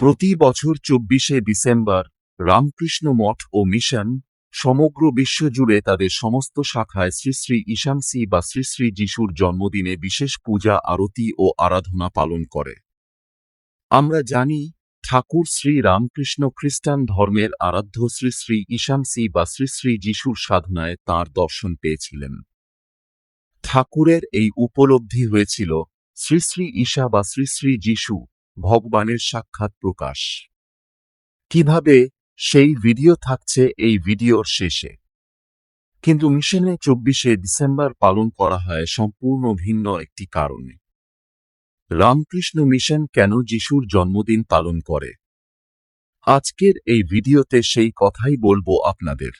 প্রতি বছর চব্বিশে ডিসেম্বর, রামকৃষ্ণ মঠ ও মিশন, সমগ্র বিশ্ব জুড়ে তাদের সমস্ত শাখায় শ্রী শ্রী ঈশামসি বা শ্রী শ্রী যিশুর জন্মদিনে বিশেষ পূজা, আরতি ও আরাধনা পালন করে। আমরা জানি, ঠাকুর শ্রী রামকৃষ্ণ খ্রিস্টান ধর্মের আরাধ্য শ্রী শ্রী ঈশামসি বা শ্রী শ্রী যিশুর সাধনায় তার দর্শন পেয়েছিলেন। ঠাকুরের এই উপলব্ধি হয়েছিল, শ্রী শ্রী ঈশা বা শ্রী শ্রী যিশু ভগবানের সাক্ষাৎ প্রকাশ। কীভাবে সেই ভিডিও থাকছে এই ভিডিওর শেষে? কিন্তু মিশনে চব্বিশে ডিসেম্বর পালন করা হয় সম্পূর্ণ ভিন্ন একটি কারণে। রামকৃষ্ণ মিশন কেন যিশুর জন্মদিন পালন করে? আজকের এই ভিডিওতে সেই কথাই বলব আপনাদের।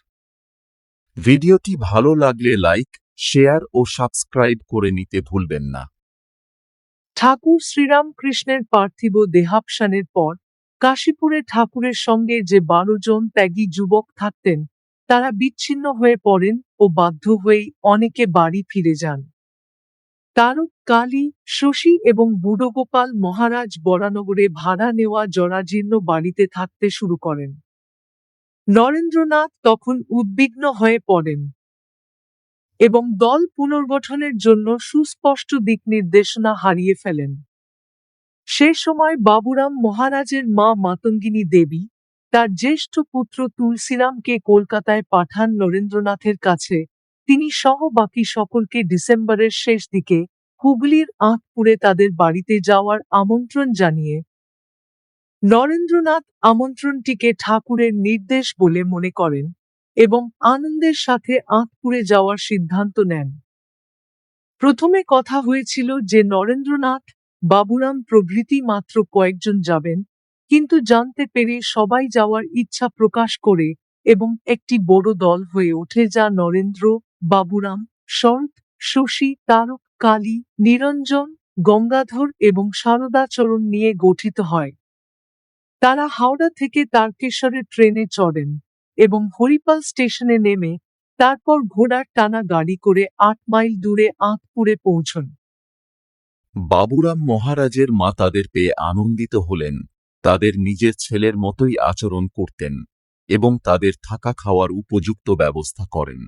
ভিডিওটি ভালো লাগলে লাইক, শেয়ার ও সাবস্ক্রাইব করে নিতে ভুলবেন না। ঠাকুর শ্রীরামকৃষ্ণের পার্থিব দেহাবসানের পর কাশীপুরে ঠাকুরের সঙ্গে যে বারো জন ত্যাগী যুবক থাকতেন, তারা বিচ্ছিন্ন হয়ে পড়েন ও বাধ্য হয়েই অনেকে বাড়ি ফিরে যান। তারক কালী, শশী এবং বুড়োগোপাল মহারাজ বরানগরে ভাড়া নেওয়া জরাজীর্ণ বাড়িতে থাকতে শুরু করেন। নরেন্দ্রনাথ তখন উদ্বিগ্ন হয়ে পড়েন। এবং দল পুনর্গঠনের জন্য সুস্পষ্ট দিক নির্দেশনা হারিয়ে ফেলেন। সে সময় বাবুরাম মহারাজের মা মাতঙ্গিনী দেবী, তার জ্যেষ্ঠ পুত্র তুলসীরামকে কলকাতায় পাঠান নরেন্দ্রনাথের কাছে, তিনি সহ বাকি সকলকে ডিসেম্বরের শেষ দিকে হুগলির আঁকপুরে তাদের বাড়িতে যাওয়ার আমন্ত্রণ জানিয়ে, নরেন্দ্রনাথ আমন্ত্রণটিকে ঠাকুরের নির্দেশ বলে মনে করেন। এবং আনন্দের সাথে আঁতপুরে যাওয়ার সিদ্ধান্ত নেন। প্রথমে কথা হয়েছিল যে নরেন্দ্রনাথ বাবুরাম প্রভৃতি মাত্র কয়েকজন যাবেন, কিন্তু জানতে পেরে সবাই যাওয়ার ইচ্ছা প্রকাশ করে এবং একটি বড় দল হয়ে ওঠে যা নরেন্দ্র, বাবুরাম, শরৎ, শশী, তারক, কালী, নিরঞ্জন, গঙ্গাধর এবং সারদাচরণ নিয়ে গঠিত হয়। তারা হাওড়া থেকে তারকেশ্বরের ট্রেনে চড়েন। এবং হরিপাল স্টেশনে নেমে তারপর ঘোড়ার টানা গাড়ি করে আট মাইল দূরে আঁকপুরে পৌঁছন। বাবুরাম মহারাজের মা তাদের পেয়ে আনন্দিত হলেন, তাদের নিজের ছেলের মতোই আচরণ করতেন এবং তাদের থাকা খাওয়ার উপযুক্ত ব্যবস্থা করেন।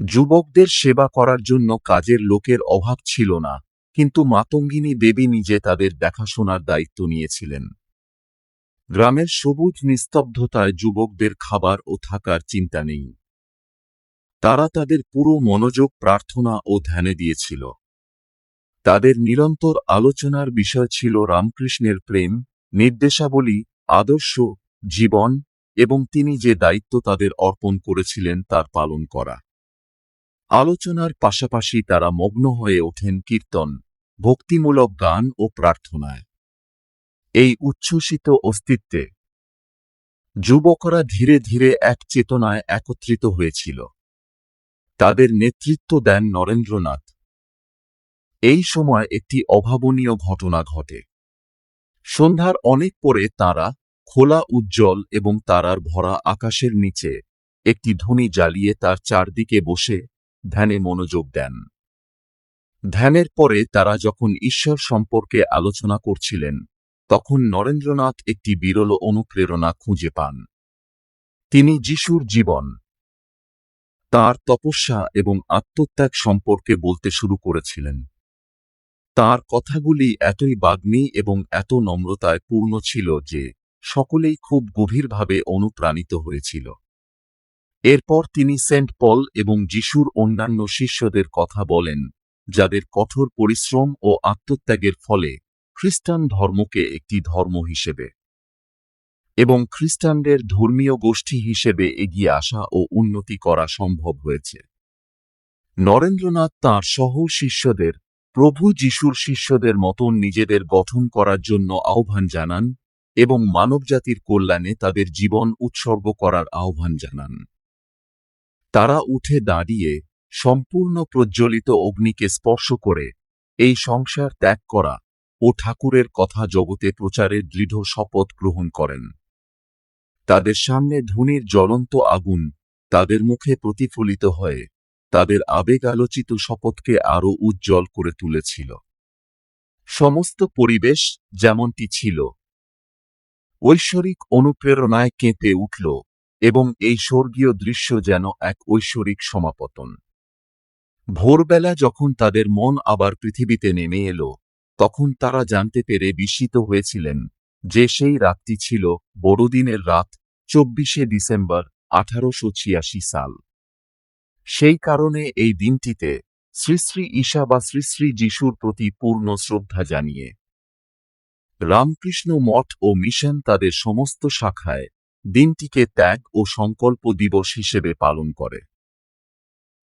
যুবকদের সেবা করার জন্য কাজের লোকের অভাব ছিল না, কিন্তু মাতঙ্গিনী দেবী নিজে তাদের দেখাশোনার দায়িত্ব নিয়েছিলেন। গ্রামের সবুজ নিস্তব্ধতায় যুবকদের খাবার ও থাকার চিন্তা নেই। তারা তাদের পুরো মনোযোগ, প্রার্থনা ও ধ্যানে দিয়েছিল। তাদের নিরন্তর আলোচনার বিষয় ছিল রামকৃষ্ণের প্রেম, নির্দেশাবলী, আদর্শ, জীবন এবং তিনি যে দায়িত্ব তাদের অর্পণ করেছিলেন তার পালন করা। আলোচনার পাশাপাশি তারা মগ্ন হয়ে ওঠেন কীর্তন, ভক্তিমূলক গান ও প্রার্থনায়। এই উচ্ছ্বসিত অস্তিত্বে যুবকরা ধীরে ধীরে এক চেতনায় একত্রিত হয়েছিল। তাদের নেতৃত্ব দেন নরেন্দ্রনাথ। এই সময় একটি অভাবনীয় ঘটনা ঘটে। সন্ধ্যার অনেক পরে তারা খোলা উজ্জ্বল এবং তারার ভরা আকাশের নিচে একটি ধনী জ্বালিয়ে তার চারদিকে বসে ধ্যানে মনোযোগ দেন। ধ্যানের পরে তারা যখন ঈশ্বর সম্পর্কে আলোচনা করছিলেন তখন নরেন্দ্রনাথ একটি বিরল অনুপ্রেরণা খুঁজে পান। তিনি যিশুর জীবন, তার তপস্যা এবং আত্মত্যাগ সম্পর্কে বলতে শুরু করেছিলেন। তার কথাগুলি এতই বাগ্মী এবং এত নম্রতায় পূর্ণ ছিল যে সকলেই খুব গভীরভাবে অনুপ্রাণিত হয়েছিল। এরপর তিনি সেন্ট পল এবং যিশুর অন্যান্য শিষ্যদের কথা বলেন, যাদের কঠোর পরিশ্রম ও আত্মত্যাগের ফলে খ্রিস্টান ধর্মকে একটি ধর্ম হিসেবে এবং খ্রিস্টানদের ধর্মীয় গোষ্ঠী হিসেবে এগিয়ে আসা ও উন্নতি করা সম্ভব হয়েছে। নরেন্দ্রনাথ তাঁর সহ শিষ্যদের, প্রভু যিশুর শিষ্যদের মতন নিজেদের গঠন করার জন্য আহ্বান জানান এবং মানবজাতির কল্যাণে তাদের জীবন উৎসর্গ করার আহ্বান জানান। তারা উঠে দাঁড়িয়ে সম্পূর্ণ প্রজ্বলিত অগ্নিকে স্পর্শ করে এই সংসার ত্যাগ করা ও ঠাকুরের কথা জগতে প্রচারের দৃঢ় শপথ গ্রহণ করেন। তাদের সামনে ধুনির জ্বলন্ত আগুন তাদের মুখে প্রতিফলিত হয়ে তাদের আবেগ আলোচিত শপথকে আরও উজ্জ্বল করে তুলেছিল। সমস্ত পরিবেশ যেমনটি ছিল, ঐশ্বরিক অনুপ্রেরণায় কেঁপে উঠল এবং এই স্বর্গীয় দৃশ্য যেন এক ঐশ্বরিক সমাপতন। ভোরবেলা যখন তাদের মন আবার পৃথিবীতে নেমে এলো তখন তারা জানতে পেরে বিস্মিত হয়েছিলেন যে সেই রাতটি ছিল বড়দিনের রাত, চব্বিশে ডিসেম্বর, আঠারোশো ছিয়াশি সাল। সেই কারণে এই দিনটিতে শ্রী শ্রী ঈশা বা শ্রী শ্রী যিশুর প্রতি পূর্ণ শ্রদ্ধা জানিয়ে রামকৃষ্ণ মঠ ও মিশন তাদের সমস্ত শাখায় দিনটিকে ত্যাগ ও সংকল্প দিবস হিসেবে পালন করে।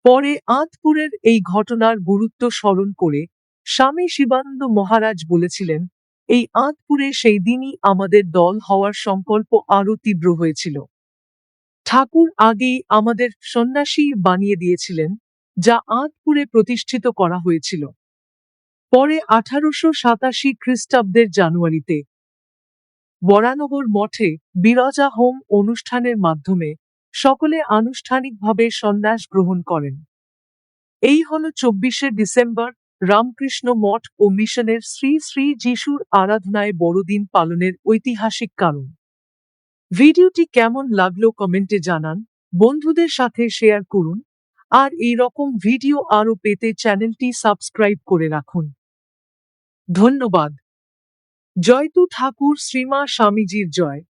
পরে আঁতপুরের এই ঘটনার গুরুত্ব স্মরণ করে স্বামী শিবানন্দ মহারাজ বলেছিলেন, এই আঁতপুরে সেই দিনই আমাদের দল হওয়ার সংকল্প আরও তীব্র হয়েছিল। ঠাকুর আগেই আমাদের সন্ন্যাসী বানিয়ে দিয়েছিলেন, যা আঁতপুরে প্রতিষ্ঠিত করা হয়েছিল। পরে আঠারোশো সাতাশি খ্রিস্টাব্দের জানুয়ারিতে বরানগর মঠে বিরজা হোম অনুষ্ঠানের মাধ্যমে সকলে আনুষ্ঠানিকভাবে সন্ন্যাস গ্রহণ করেন। এই হল চব্বিশে ডিসেম্বর রামকৃষ্ণ মঠ ও মিশনের শ্রী শ্রী যিশুর আরাধনায় বড়দিন পালনের ঐতিহাসিক কারণ। ভিডিওটি কেমন লাগল কমেন্টে জানান, বন্ধুদের সাথে শেয়ার করুন, আর এই রকম ভিডিও আরও পেতে চ্যানেলটি সাবস্ক্রাইব করে রাখুন। ধন্যবাদ। জয়তু ঠাকুর, শ্রীমা স্বামীজির জয়।